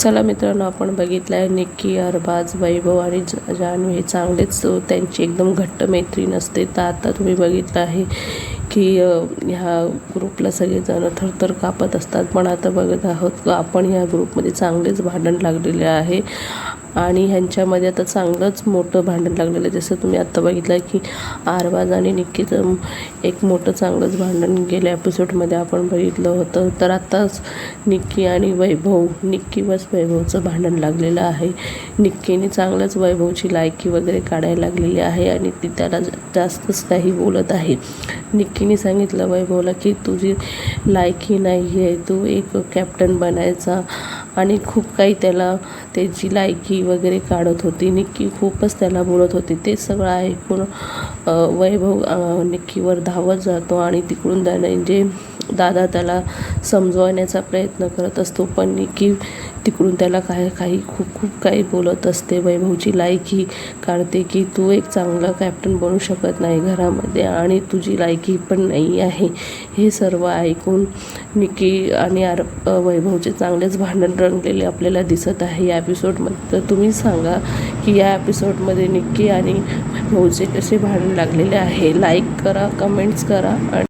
चला मित्रांनो आपण बघितलं आहे निक्की अरबाज वैभव आणि जानू हे चांगलेच त्यांची एकदम घट्ट मैत्रीण असते. तर आता तुम्ही बघितलं आहे की ह्या ग्रुपला सगळेजण थरथर कापत असतात. पण आता बघत आहोत आपण ह्या ग्रुपमध्ये चांगलेच भांडण लागलेले आहे. आणि ह्यांच्यामध्ये आता चांगलंच मोठं भांडण लागलेलं आहे. जसं तुम्ही आत्ता बघितलं की आरवाज आणि निक्कीचं एक मोठं चांगलंच भांडण गेल्या एपिसोडमध्ये आपण बघितलं होतं. तर आत्ताच निक्की आणि वैभव निक्की वच वैभवचं भांडण लागलेलं आहे. निक्कीने चांगलंच वैभवची लायकी वगैरे काढायला लागलेली आहे आणि ती त्याला जास्तच काही बोलत आहे. निक्कीने सांगितलं वैभवला की तुझी लायकी नाही आहे तू एक कॅप्टन बनायचा. आणि खूप काही त्याला त्याची लायकी वगैरे काढत होती निक्की खूपच त्याला बोलत होती. ते सगळं ऐकून वैभव निक्कीवर धावत जातो आणि तिकडून धनंजय दादा त्याला समजवण्याचा प्रयत्न करत असतो पण निक्की तिकडून त्याला काय काही खूप खूप काही बोलत असते. वैभवची लायकी काढते की तू एक चांगला कॅप्टन बनू शकत नाही घरामध्ये आणि तुझी लायकी पण नाही आहे. हे सर्व ऐकून निक्की आणि आर वैभवचे चांगलेच भांडण रंगलेले आपल्याला दिसत आहे. या एपिसोडमध्ये तर तुम्ही सांगा की या एपिसोडमध्ये निक्की आणि वैभवचे कसे भांडण लागलेले आहे. लाईक करा कमेंट्स करा आणि